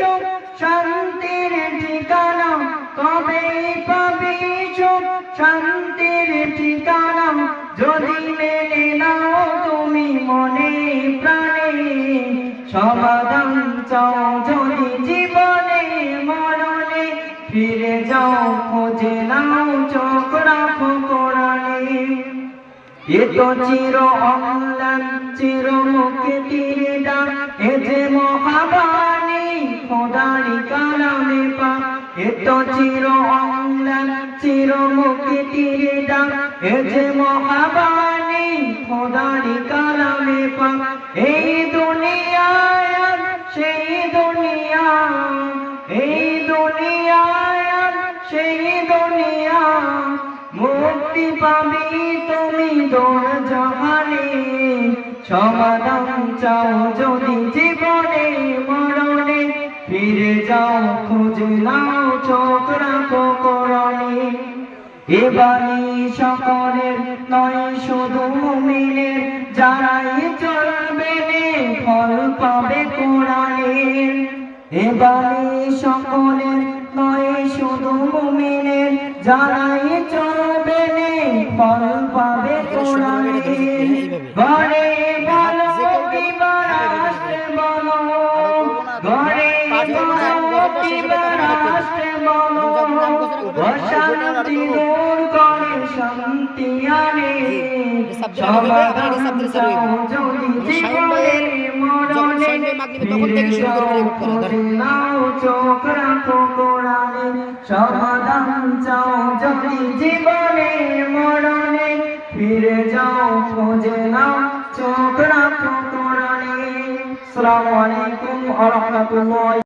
সুখ, শান্তির ঠিকানা। কবে পাবি সুখ, শান্তির ঠিকানা? যদি মেনে নাও তুমি মনে প্রাণে, সমাধান চাও যদি জীবনে, মরণে ফিরে যাও, খোঁজে নাও, চোখ রাখো কোরআনে। এ চির অম্লান, চির পা এ তো চির অম্লান, চির মুক্তির ডাক। এ যে মহাবাণী, খোদারি কালামে পা এই দুনিয়ায় আর সেই দুনিয়া এই দুনিয়ায় আর সেই দুনিয়া মুক্তি পাবি তুমি দোর জাহানে। সমাধান চাও যদি জীবনে, মরণে ফিরে যাও, খুঁজে নাও, চোখ রাখো করণে এবারে সকলের নয়, শুধু মুমিনের। যারাই চলবে ফল পাবে কোরআনের এবারে সকলের নয়, শুধু মুমিনের। যারাই চলবে ফল সমাধান চাও যদি জীবনে মরণে ফিরে যাও খোঁজে নাও চোখ রাখো কোরআনে আসসালামু আলাইকুম